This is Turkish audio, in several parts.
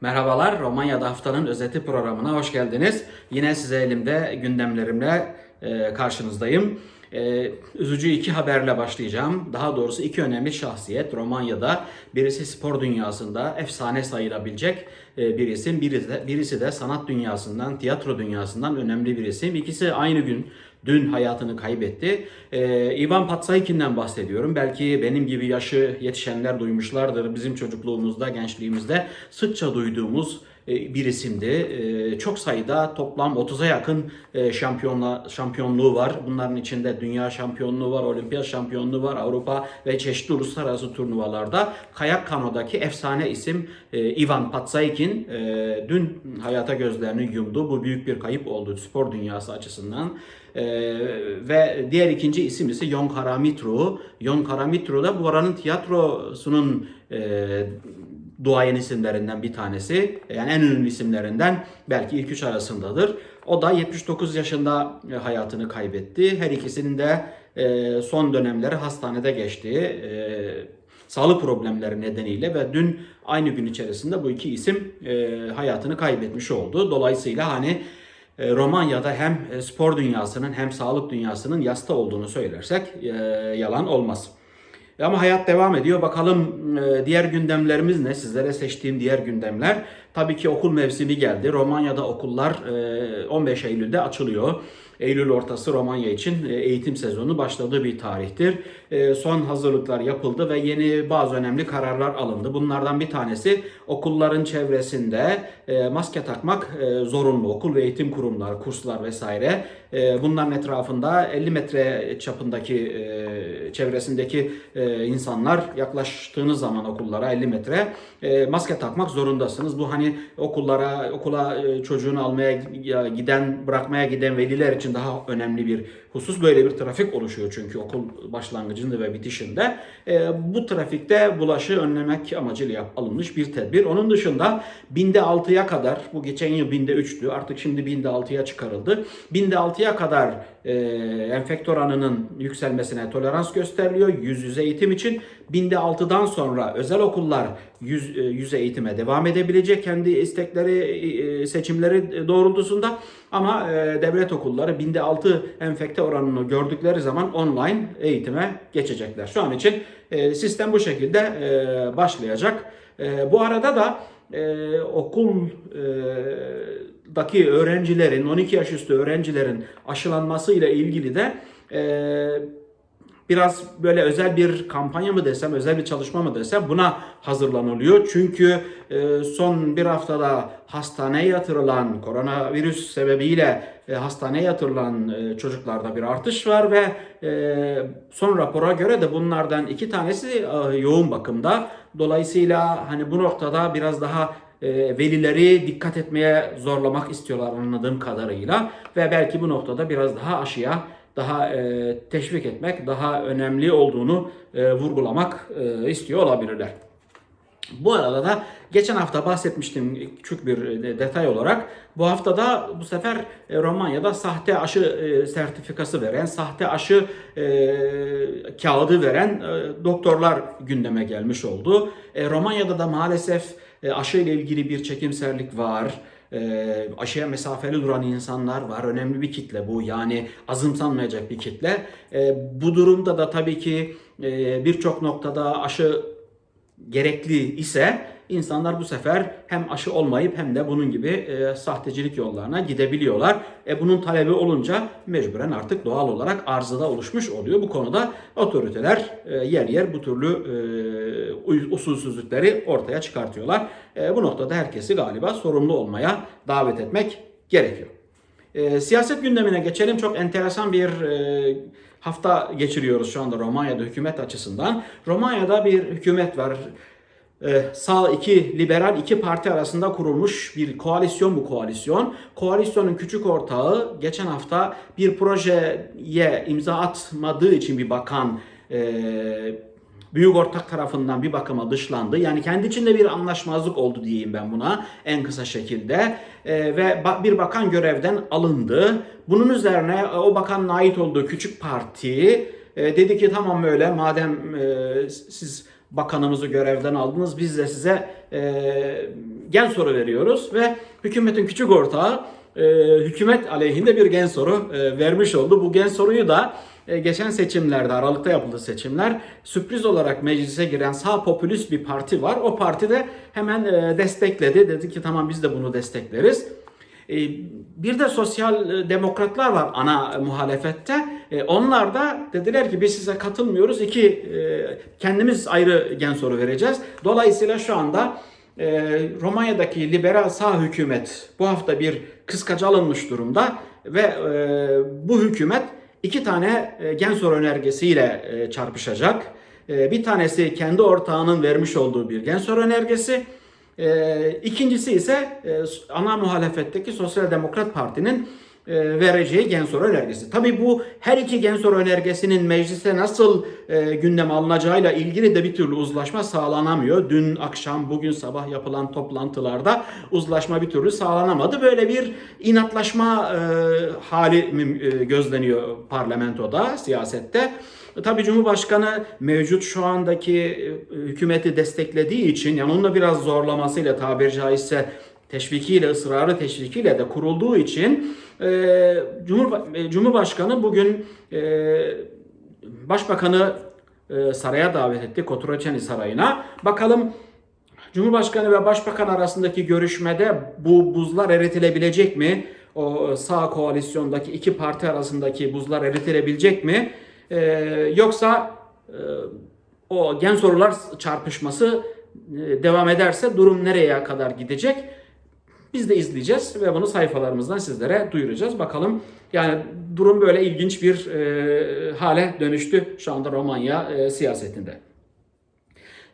Merhabalar, Romanya'da haftanın özeti programına hoş geldiniz. Yine size elimde gündemlerimle e, karşınızdayım. E, üzücü iki haberle başlayacağım. Daha doğrusu iki önemli şahsiyet Romanya'da. Birisi spor dünyasında efsane sayılabilecek e, bir isim. Birisi de, birisi de sanat dünyasından, tiyatro dünyasından önemli bir isim. İkisi aynı gün dün hayatını kaybetti. Ee, Ivan Patsaykin'den bahsediyorum. Belki benim gibi yaşı yetişenler duymuşlardır. Bizim çocukluğumuzda, gençliğimizde sıkça duyduğumuz bir isimdi. E, Çok sayıda toplam 30'a yakın e, şampiyonla, şampiyonluğu var. Bunların içinde dünya şampiyonluğu var, olimpiyat şampiyonluğu var, Avrupa ve çeşitli uluslararası turnuvalarda. Kayak kanodaki efsane isim e, Ivan Patsaykin e, dün hayata gözlerini yumdu. Bu büyük bir kayıp oldu spor dünyası açısından. Ee, ve diğer ikinci isim ise Yon Karamitru. Yon Karamitru da bu oranın tiyatrosunun e, duayen isimlerinden bir tanesi. Yani en ünlü isimlerinden belki ilk üç arasındadır. O da 79 yaşında e, hayatını kaybetti. Her ikisinin de e, son dönemleri hastanede geçti. E, sağlık problemleri nedeniyle ve dün aynı gün içerisinde bu iki isim hayatını kaybetmiş oldu. Dolayısıyla hani Romanya'da hem spor dünyasının hem sağlık dünyasının yasta olduğunu söylersek yalan olmaz. Ama hayat devam ediyor. Bakalım e, diğer gündemlerimiz ne? Sizlere seçtiğim diğer gündemler. Tabii ki okul mevsimi geldi. Romanya'da okullar e, 15 Eylül'de açılıyor. Eylül ortası Romanya için e, eğitim sezonu başladığı bir tarihtir. E, Son hazırlıklar yapıldı ve yeni bazı önemli kararlar alındı. Bunlardan bir tanesi okulların çevresinde e, maske takmak e, zorunlu. Okul ve eğitim kurumları, kurslar vesaire. E, Bunların etrafında 50 metre çapındaki e, çevresindeki e, insanlar yaklaştığınız zaman okullara 50 metre e, maske takmak zorundasınız. Bu hani okullara okula e, çocuğunu almaya giden bırakmaya giden veliler için daha önemli bir husus. Böyle bir trafik oluşuyor çünkü okul başlangıcında ve bitişinde. E, bu trafikte bulaşı önlemek amacıyla alınmış bir tedbir. Onun dışında binde 6'ya kadar bu geçen yıl binde 3'tü artık şimdi binde 6'ya çıkarıldı. Binde 6'ya kadar e, enfektör oranının yükselmesine tolerans gösteriliyor yüz yüze eğitim için. Binde 6'dan sonra özel okullar yüz e, yüze eğitime devam edebilecek kendi istekleri e, seçimleri doğrultusunda ama e, devlet okulları binde 6 enfekte oranını gördükleri zaman online eğitime geçecekler. Şu an için e, sistem bu şekilde e, başlayacak. E, bu arada da e, okul e, daki öğrencilerin 12 yaş üstü öğrencilerin aşılanması ile ilgili de e, biraz böyle özel bir kampanya mı desem, özel bir çalışma mı desem buna hazırlanılıyor. Çünkü e, son bir haftada hastaneye yatırılan, koronavirüs sebebiyle e, hastaneye yatırılan e, çocuklarda bir artış var ve son rapora göre de bunlardan iki tanesi yoğun bakımda. Dolayısıyla hani bu noktada biraz daha velileri dikkat etmeye zorlamak istiyorlar anladığım kadarıyla ve belki bu noktada biraz daha aşıya daha e, teşvik etmek, daha önemli olduğunu e, vurgulamak e, istiyor olabilirler. Bu arada da geçen hafta bahsetmiştim küçük bir detay olarak. Bu haftada bu sefer Romanya'da sahte aşı sertifikası veren, sahte aşı e, kağıdı veren e, doktorlar gündeme gelmiş oldu. E, Romanya'da da maalesef e, aşı ile ilgili bir çekimserlik var e, aşıya mesafeli duran insanlar var. Önemli bir kitle bu. Yani azımsanmayacak bir kitle. E, bu durumda da tabii ki e, birçok noktada aşı gerekli ise insanlar bu sefer hem aşı olmayıp hem de bunun gibi e, sahtecilik yollarına gidebiliyorlar. E, bunun talebi olunca mecburen artık doğal olarak arzıda oluşmuş oluyor. Bu konuda otoriteler e, yer yer bu türlü e, usulsüzlükleri ortaya çıkartıyorlar. E, bu noktada herkesi galiba sorumlu olmaya davet etmek gerekiyor. E, siyaset gündemine geçelim. Çok enteresan bir e, hafta geçiriyoruz şu anda Romanya'da hükümet açısından. Romanya'da bir hükümet var. Ee, sağ iki liberal iki parti arasında kurulmuş bir koalisyon bu koalisyon. Koalisyonun küçük ortağı geçen hafta bir projeye imza atmadığı için bir bakan e, büyük ortak tarafından bir bakıma dışlandı. Yani kendi içinde bir anlaşmazlık oldu diyeyim ben buna en kısa şekilde. E, ve bir bakan görevden alındı. Bunun üzerine e, o bakanın ait olduğu küçük parti dedi ki tamam böyle madem siz bakanımızı görevden aldınız biz de size e, gen soru veriyoruz ve hükümetin küçük ortağı e, hükümet aleyhinde bir gen soru e, vermiş oldu. Bu gen soruyu da e, geçen seçimlerde, Aralık'ta yapıldı seçimler, sürpriz olarak meclise giren sağ popülist bir parti var. O parti de hemen e, destekledi. Dedi ki tamam biz de bunu destekleriz. E, Bir de sosyal e, demokratlar var ana muhalefette. E, Onlar da dediler ki biz size katılmıyoruz. İki e, kendimiz ayrı gen soru vereceğiz. Dolayısıyla şu anda Romanya'daki liberal sağ hükümet bu hafta bir kıskaca alınmış durumda ve bu hükümet iki tane gen soru önergesiyle çarpışacak. Bir tanesi kendi ortağının vermiş olduğu bir gen soru önergesi. Ee, ikincisi ise e, ana muhalefetteki Sosyal Demokrat Parti'nin e, vereceği gen soru önergesi. Tabii bu her iki gen soru önergesinin mecliste nasıl e, gündeme alınacağıyla ilgili de bir türlü uzlaşma sağlanamıyor. Dün akşam, bugün sabah yapılan toplantılarda uzlaşma bir türlü sağlanamadı. Böyle bir inatlaşma e, hali e, gözleniyor parlamentoda, siyasette. Tabii Cumhurbaşkanı mevcut şu andaki e, hükümeti desteklediği için yani onunla biraz zorlamasıyla tabiri caizse teşvikiyle, ısrarı teşvikiyle de kurulduğu için e, Cumhurba- e, Cumhurbaşkanı bugün e, Başbakanı e, saraya davet etti, Kotroçeni Sarayı'na. Bakalım Cumhurbaşkanı ve Başbakan arasındaki görüşmede bu buzlar eritilebilecek mi? O sağ koalisyondaki iki parti arasındaki buzlar eritilebilecek mi? Ee, yoksa e, o gen sorular çarpışması e, devam ederse durum nereye kadar gidecek? Biz de izleyeceğiz ve bunu sayfalarımızdan sizlere duyuracağız. Bakalım yani durum böyle ilginç bir e, hale dönüştü şu anda Romanya e, siyasetinde.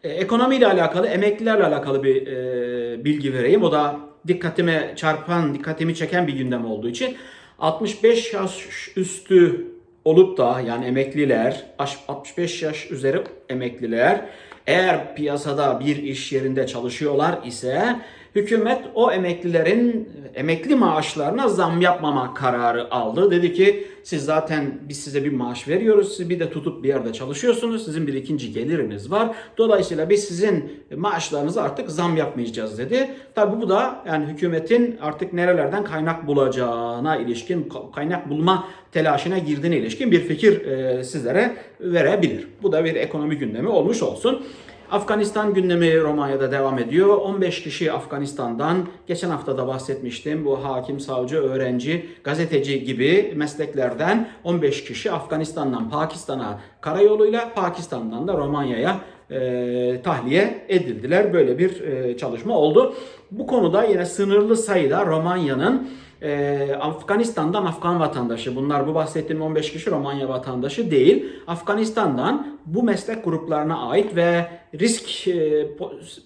E, Ekonomiyle alakalı, emeklilerle alakalı bir e, bilgi vereyim. O da dikkatime çarpan, dikkatimi çeken bir gündem olduğu için 65 yaş üstü olup da yani emekliler, 65 yaş üzeri emekliler eğer piyasada bir iş yerinde çalışıyorlar ise hükümet o emeklilerin emekli maaşlarına zam yapmama kararı aldı. Dedi ki siz zaten biz size bir maaş veriyoruz. Siz bir de tutup bir yerde çalışıyorsunuz. Sizin bir ikinci geliriniz var. Dolayısıyla biz sizin maaşlarınıza artık zam yapmayacağız dedi. Tabi bu da yani hükümetin artık nerelerden kaynak bulacağına ilişkin kaynak bulma telaşına girdiğine ilişkin bir fikir sizlere verebilir. Bu da bir ekonomi gündemi olmuş olsun. Afganistan gündemi Romanya'da devam ediyor. 15 kişi Afganistan'dan geçen hafta da bahsetmiştim. Bu hakim, savcı, öğrenci, gazeteci gibi mesleklerden 15 kişi Afganistan'dan Pakistan'a karayoluyla, Pakistan'dan da Romanya'ya e, tahliye edildiler. Böyle bir e, çalışma oldu. Bu konuda yine sınırlı sayıda Romanya'nın e, Afganistan'dan Afgan vatandaşı, bunlar bu bahsettiğim 15 kişi Romanya vatandaşı değil, Afganistan'dan bu meslek gruplarına ait ve risk e,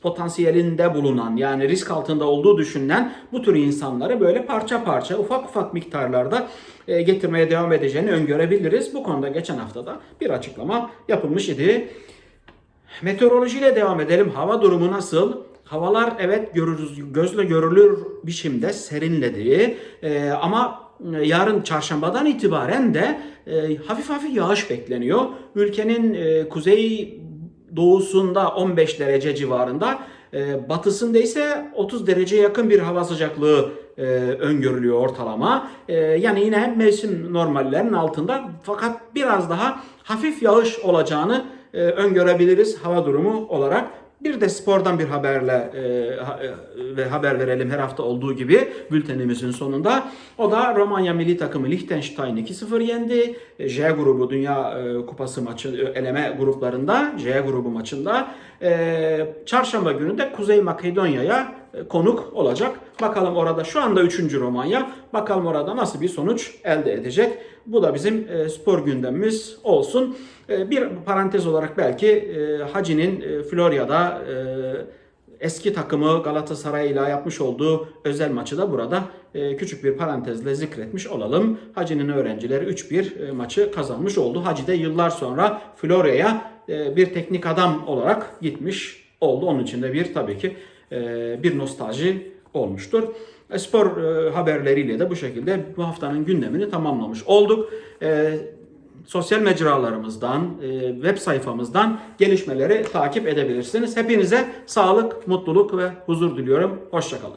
potansiyelinde bulunan yani risk altında olduğu düşünülen bu tür insanları böyle parça parça ufak ufak miktarlarda e, getirmeye devam edeceğini öngörebiliriz. Bu konuda geçen haftada bir açıklama yapılmış idi. Meteorolojiyle devam edelim. Hava durumu nasıl? Havalar evet görürüz, gözle görülür biçimde serinledi. Ee, ama yarın çarşambadan itibaren de e, hafif hafif yağış bekleniyor. Ülkenin e, kuzey doğusunda 15 derece civarında, e, batısında ise 30 dereceye yakın bir hava sıcaklığı e, öngörülüyor ortalama. E, yani yine mevsim normallerinin altında fakat biraz daha hafif yağış olacağını e, öngörebiliriz hava durumu olarak. Bir de spordan bir haberle e, e, ve haber verelim her hafta olduğu gibi bültenimizin sonunda. O da Romanya milli takımı Liechtenstein 2-0 yendi. J grubu Dünya e, Kupası maçı eleme gruplarında J grubu maçında çarşamba günü de Kuzey Makedonya'ya konuk olacak. Bakalım orada şu anda 3. Romanya. Bakalım orada nasıl bir sonuç elde edecek. Bu da bizim e, spor gündemimiz olsun. E, bir parantez olarak belki e, Hacı'nin e, Florya'da e, eski takımı Galatasaray ile yapmış olduğu özel maçı da burada e, küçük bir parantezle zikretmiş olalım. Hacı'nın öğrencileri 3-1 e, maçı kazanmış oldu. Hacı de yıllar sonra Florya'ya e, bir teknik adam olarak gitmiş oldu. Onun için de bir tabii ki e, bir nostalji olmuştur. E, Spor e, haberleriyle de bu şekilde bu haftanın gündemini tamamlamış olduk. E, sosyal mecralarımızdan, e, web sayfamızdan gelişmeleri takip edebilirsiniz. Hepinize sağlık, mutluluk ve huzur diliyorum. Hoşçakalın.